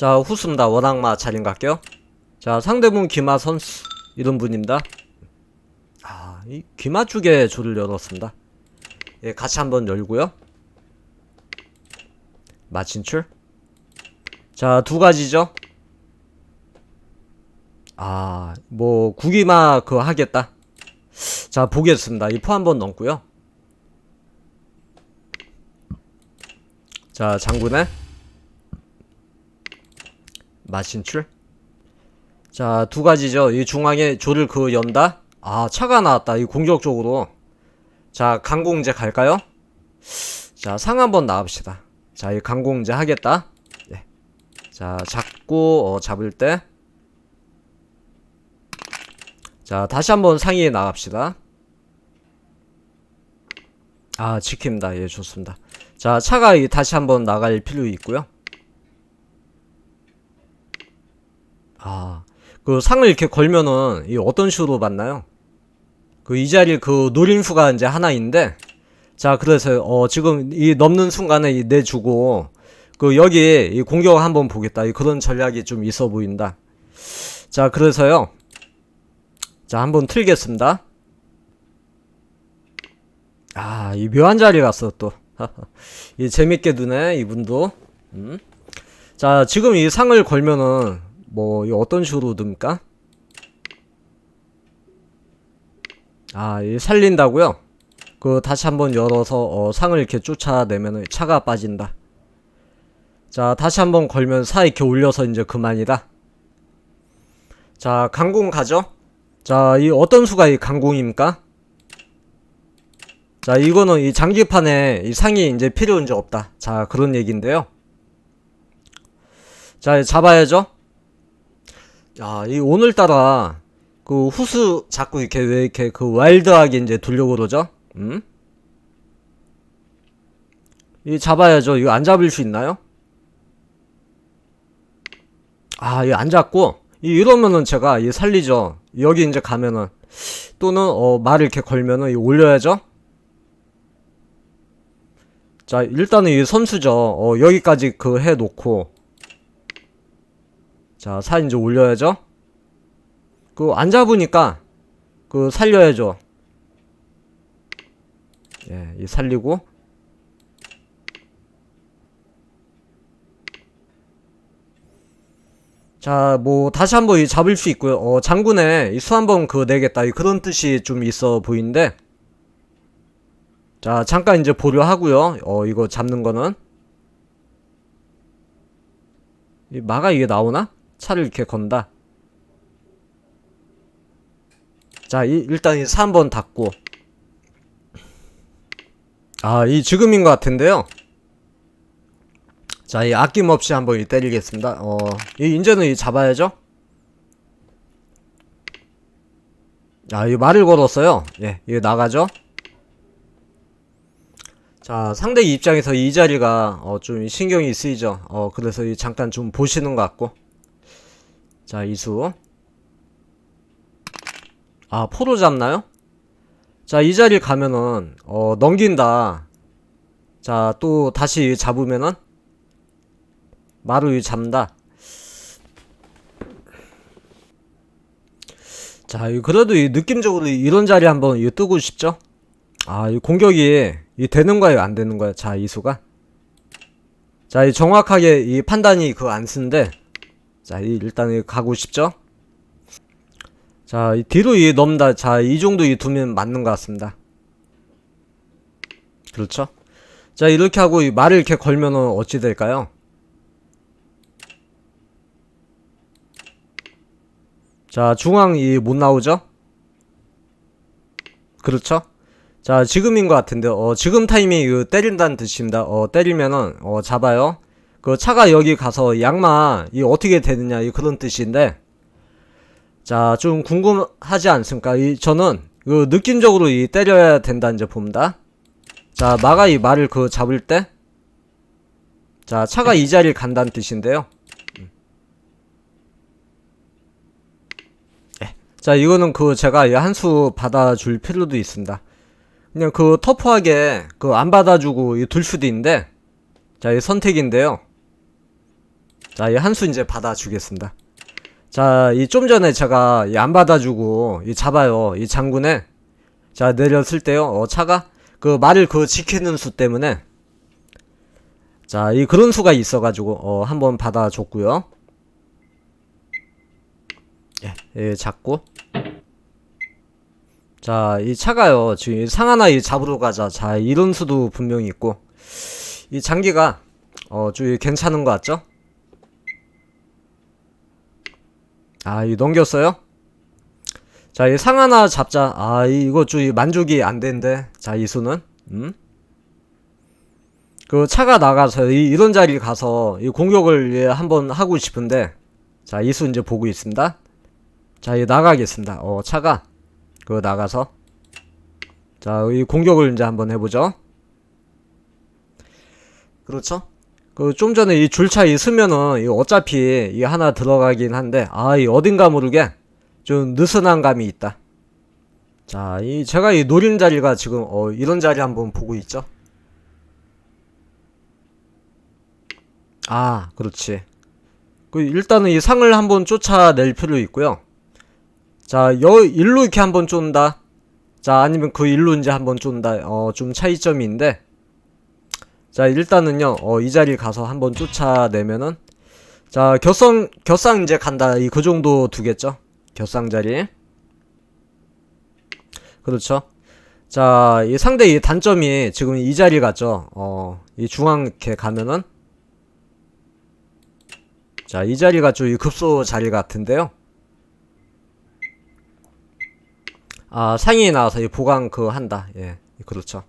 자. 원악마 차림 갈게요. 자, 상대분 기마 선수. 이런 분입니다. 아, 이 기마 쪽에 줄을 열었습니다. 예, 같이 한번 열고요. 마친출. 자, 두 가지죠. 아, 뭐, 구기마 그거 하겠다. 자, 보겠습니다. 이 포 한번 넣고요. 자, 장군의 마신출. 자, 두 가지죠. 이 중앙에 조를 그 연다. 아, 차가 나왔다. 이 공격적으로. 자, 강공제 갈까요? 자, 상 한번 나갑시다. 자, 이 강공제 하겠다. 네. 자, 잡고 어, 잡을 때. 자, 다시 한번 상위에 나갑시다. 아, 지킵니다. 예, 좋습니다. 자, 차가 이 다시 한번 나갈 필요 있고요. 아, 그 상을 이렇게 걸면은 이 어떤 식으로 받나요? 그 이 자리 그 노림수가 이제 하나인데, 자, 그래서 어 지금 이 넘는 순간에 이 내주고 그 여기 이 공격을 한번 보겠다. 이 그런 전략이 좀 있어 보인다. 자, 그래서요. 자, 한번 틀겠습니다. 아, 이 묘한 자리 갔어 또. 이 재밌게 두네 이분도. 음. 자, 지금 이 상을 걸면은 뭐이 어떤 식으로 듭니까? 아, 이 살린다고요? 그 다시 한번 열어서 어, 상을 이렇게 쫓아내면은 차가 빠진다. 자, 다시 한번 걸면 사 이렇게 올려서 이제 그만이다. 자, 강공 가죠? 자, 이 어떤 수가 이 강공입니까? 자, 이거는 이 장기판에 이 상이 이제 필요 이제 없다. 자, 그런 얘기인데요. 자, 잡아야죠. 야, 이 오늘따라 그 후수 자꾸 이렇게 왜 이렇게 그 와일드하게 이제 돌려고 그러죠? 음? 이 잡아야죠. 이거 안 잡을 수 있나요? 아, 이거 안 잡고 이 이러면은 제가 이 살리죠. 여기 이제 가면은 또는 어 말을 이렇게 걸면은 이 올려야죠. 자, 일단은 이 선수죠. 어 여기까지 그 해 놓고 자, 사 이제 올려야죠. 그 안 잡으니까 그 살려야죠. 예, 이 살리고 자, 뭐 다시 한번 이 잡을 수 있고요. 어, 장군에 이수 한번 그거 내겠다. 이 그런 뜻이 좀 있어 보이는데. 자, 잠깐 이제 보려 하고요. 어, 이거 잡는 거는 이 마가 이게 나오나? 차를 이렇게 건다. 자, 이, 일단 이 3번 닫고. 아, 이 지금인 것 같은데요. 자, 이 아낌없이 한번 이 때리겠습니다. 어, 이 이제는 이 잡아야죠. 아, 이 말을 걸었어요. 예, 이거 나가죠. 자, 상대 입장에서 이 자리가 어, 좀 신경이 쓰이죠. 어, 그래서 이 잠깐 좀 보시는 것 같고. 자, 이수. 아, 포로 잡나요? 자, 이 자리 가면은 어, 넘긴다. 자, 또 다시 잡으면은 마루 잡는다. 자, 이 그래도 이 느낌적으로 이런 자리 한번 이 뜨고 싶죠? 아, 이 공격이 이 되는 거예요, 안 되는 거예요? 자, 이수가. 자, 이 정확하게 이 판단이 그거 안 쓰는데, 자, 이 일단 이 가고 싶죠? 자, 이 뒤로 이 넘다. 자, 이 정도 이 두면 맞는 것 같습니다. 그렇죠? 자, 이렇게 하고 이 말을 이렇게 걸면은 어찌 될까요? 자, 중앙 이 못 나오죠? 그렇죠? 자, 지금인 것 같은데, 어, 지금 타이밍 그 때린다는 뜻입니다. 어, 때리면은, 어, 잡아요. 그 차가 여기 가서 양마, 이 어떻게 되느냐, 이 그런 뜻인데, 자, 좀 궁금하지 않습니까? 이, 저는, 그, 느낌적으로 이 때려야 된다, 이제 봅니다. 자, 마가 이 말을 그 잡을 때, 자, 차가 이 자리를 간다는 뜻인데요. 자, 이거는 그 제가 한 수 받아줄 필요도 있습니다. 그냥 그 터프하게 그 안 받아주고 이둘 수도 있는데, 자, 이 선택인데요. 자, 이 한수 이제 받아주겠습니다. 자, 이 좀 전에 제가 이 안 받아주고 이 잡아요. 이 장군에 자 내렸을 때요. 어, 차가 그 말을 그 지키는 수 때문에 자, 이 그런 수가 있어가지고 어 한번 받아줬고요. 예, 예, 잡고 자, 이 차가요. 지금 상 하나 이 잡으러 가자. 자, 이런 수도 분명히 있고 이 장기가 어, 좀 괜찮은 것 같죠? 아, 이 넘겼어요? 자, 이 상 하나 잡자. 아, 이- 이거 좀이 만족이 안 된대. 자, 이 수는. 음? 그 차가 나가서 이, 이런 자리 가서 이 공격을 예, 한번 하고 싶은데 자, 이 수 이제 보고 있습니다. 자, 이 나가겠습니다. 어, 차가 그 나가서 자, 이 공격을 이제 한번 해 보죠. 그렇죠? 그 좀 전에 이 줄차 있으면은 이 어차피 이 하나 들어가긴 한데 아, 이 어딘가 모르게 좀 느슨한 감이 있다. 자, 이 제가 이 노린 자리가 지금 어 이런 자리 한번 보고 있죠. 아, 그렇지. 그 일단은 이 상을 한번 쫓아낼 필요 있고요. 자, 여 일로 이렇게 한번 쫓는다. 자, 아니면 그 일로 이제 한번 쫓는다. 어, 좀 차이점이 있는데. 자, 일단은요. 어, 이 자리 가서 한번 쫓아내면은 자, 겹상 겹상 이제 간다. 이 그 정도 두겠죠. 겹상 자리. 그렇죠. 자, 이 상대 이 단점이 지금 이 자리 같죠. 어, 이 중앙 이렇게 가면은 자, 이 자리가 좀이 급소 자리 같은데요. 아, 상이 나와서 이 보강 그 한다. 예. 그렇죠.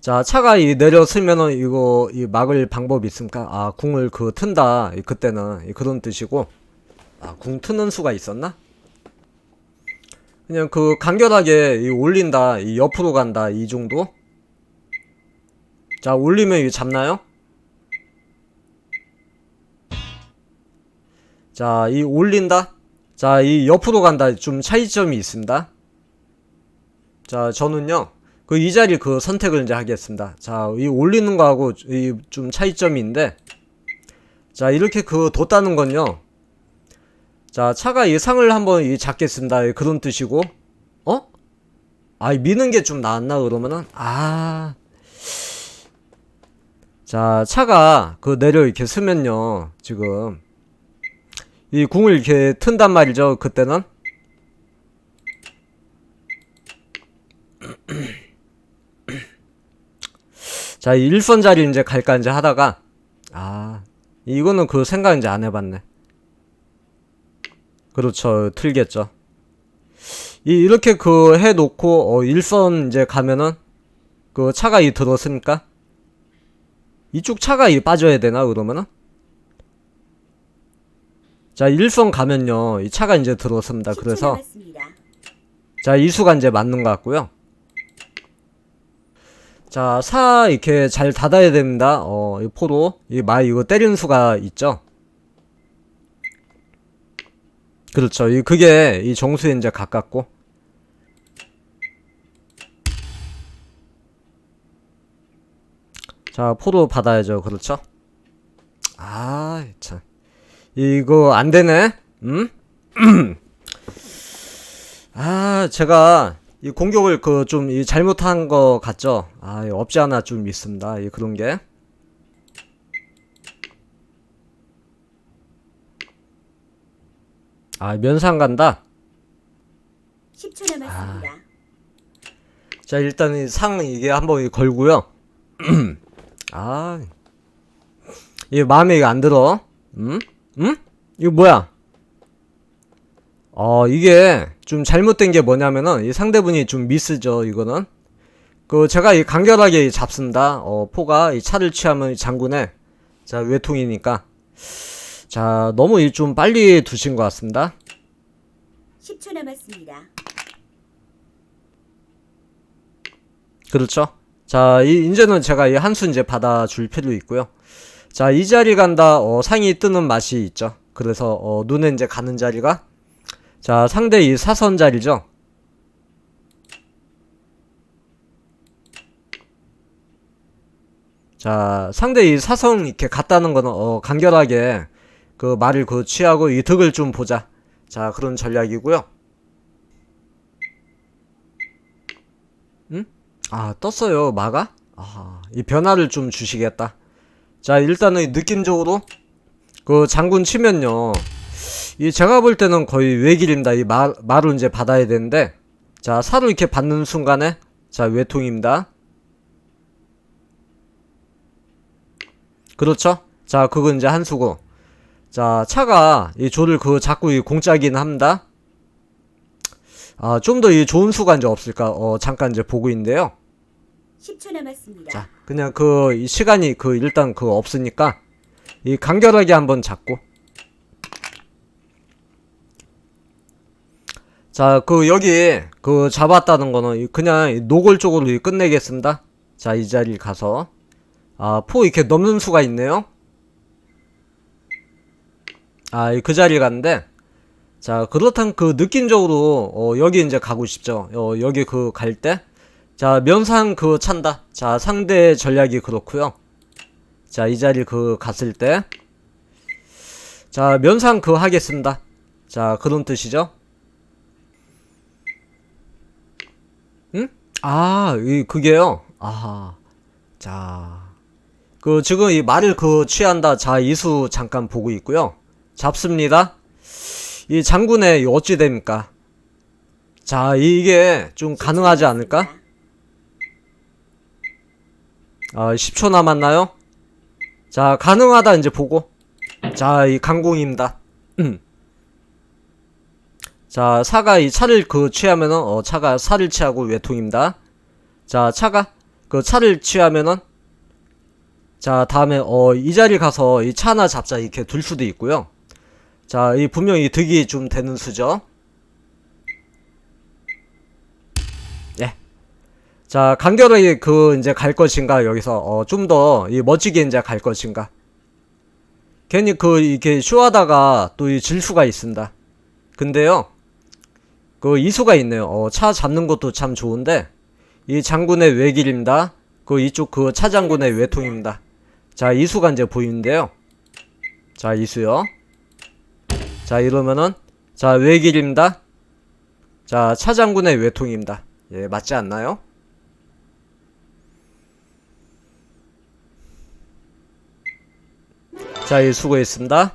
자, 차가 이 내렸으면은 이거 이 막을 방법이 있습니까? 아, 궁을 그 튼다. 이 그때는 이 그런 뜻이고. 아, 궁 트는 수가 있었나? 그냥 그 간결하게 이 올린다. 이 옆으로 간다. 이 정도. 자, 올리면 이거 잡나요? 자, 이 올린다. 자, 이 옆으로 간다. 좀 차이점이 있습니다. 자, 저는요. 그 이 자리 그 선택을 이제 하겠습니다. 자, 이 올리는 거하고 이 좀 차이점이 있는데 자, 이렇게 그 뒀다는 건요. 자, 차가 이 상을 한번 이 잡겠습니다. 이 그런 뜻이고. 어? 아, 이 미는 게좀 낫나 그러면은 아. 자, 차가 그 내려 이렇게 쓰면요. 지금 이 궁을 이렇게 튼단 말이죠. 그때는 자, 이 일선 자리 이제 갈까 이제 하다가 아, 이거는 그 생각 이제 안 해봤네. 그렇죠, 틀겠죠. 이 이렇게 그 해놓고 어 일선 이제 가면은 그 차가 이 들었으니까 이쪽 차가 이 빠져야 되나 그러면은 자 일선 가면요 이 차가 이제 들어섭니다. 그래서. 자, 이수가 이제 맞는 것 같고요. 자, 사 이렇게 잘 닫아야 됩니다. 어, 이 포로 이마 이거 때리는 수가 있죠. 그렇죠. 이 그게 이 정수에 이제 가깝고. 자, 포로 받아야죠. 그렇죠? 아, 참. 이거 안 되네. 음? 아, 제가 이 공격을 그좀이 잘못한 거 같죠? 아, 이 없지 않아 좀 있습니다. 이 그런 게. 아, 면상 간다. 10초 남았습니다. 자, 일단 이 상 이게 한번 이 걸고요. 아, 이 마음에 이거 안 들어. 음? 음? 이거 뭐야? 어, 이게 좀 잘못된 게 뭐냐면은 이 상대분이 좀 미스죠, 이거는. 그 제가 이 간결하게 이 잡습니다. 어, 포가 이 차를 취하면 이 장군의 자, 외통이니까. 자, 너무 이 좀 빨리 두신 것 같습니다. 10초 남았습니다. 그렇죠. 자, 이, 이제는 제가 이 한수 이제 받아줄 필요 있고요. 자, 이 자리 간다, 어, 상이 뜨는 맛이 있죠. 그래서, 어, 눈에 이제 가는 자리가, 자, 상대 이 사선 자리죠. 자, 상대 이 사선 이렇게 갔다는 거는, 어, 간결하게, 그 말을 그 취하고 이 득을 좀 보자. 자, 그런 전략이고요. 응? 아, 떴어요. 마가? 아, 이 변화를 좀 주시겠다. 자, 일단은 느낌적으로 그 장군 치면요. 이 제가 볼 때는 거의 외길입니다. 이 말, 말을 이제 받아야 되는데. 자, 살을 이렇게 받는 순간에 자, 외통입니다. 그렇죠? 자, 그건 이제 한 수고. 자, 차가 이 조를 그 자꾸 이 공짜긴 합니다. 아, 좀 더 이 좋은 수가 이제 없을까? 어, 잠깐 이제 보고 있는데요. 10초 남았습니다. 자, 그냥 그이 시간이 그 일단 그 없으니까 이 간결하게 한번 잡고. 자, 그 여기 그 잡았다는 거는 이 그냥 이 노골적으로 이 끝내겠습니다. 자, 이 자리 가서 아, 포 이렇게 넘는 수가 있네요. 아, 이그 자리 갔는데 자, 그렇다면 그 느낌적으로 어, 여기 이제 가고 싶죠. 어, 여기 그 갈 때. 자, 면상 그 찬다. 자, 상대 전략이 그렇고요. 자, 이 자리 그 갔을 때. 자, 면상 그 하겠습니다. 자, 그런 뜻이죠. 아, 이 그게요. 아. 자. 그 지금 이 말을 그 취한다. 자, 이수 잠깐 보고 있고요. 잡습니다. 이 장군의 이 어찌 됩니까? 자, 이게 좀 가능하지 않을까? 아, 10초 남았나요? 자, 가능하다 이제 보고. 자, 이 강공입니다. 음. 자, 차가 이 차를 그 취하면은 어 차가 살을 취하고 외통입니다. 자, 차가 그 차를 취하면은 자, 다음에 어 이 자리 가서 이차 하나 잡자 이렇게 둘 수도 있고요. 자, 이 분명히 득이 좀 되는 수죠. 예. 자, 간결하게 그 이제 갈 것인가 여기서 어 좀 더 이 멋지게 이제 갈 것인가. 괜히 그 이렇게 쇼하다가 또 이 질 수가 있습니다. 근데요. 그 이수가 있네요. 어, 차 잡는 것도 참 좋은데 이 장군의 외길입니다. 그 이쪽 그 차 장군의 외통입니다. 자, 이수가 이제 보이는데요. 자, 이수요. 자, 이러면은 자, 외길입니다. 자, 차 장군의 외통입니다. 예, 맞지 않나요? 자, 예, 수고했습니다.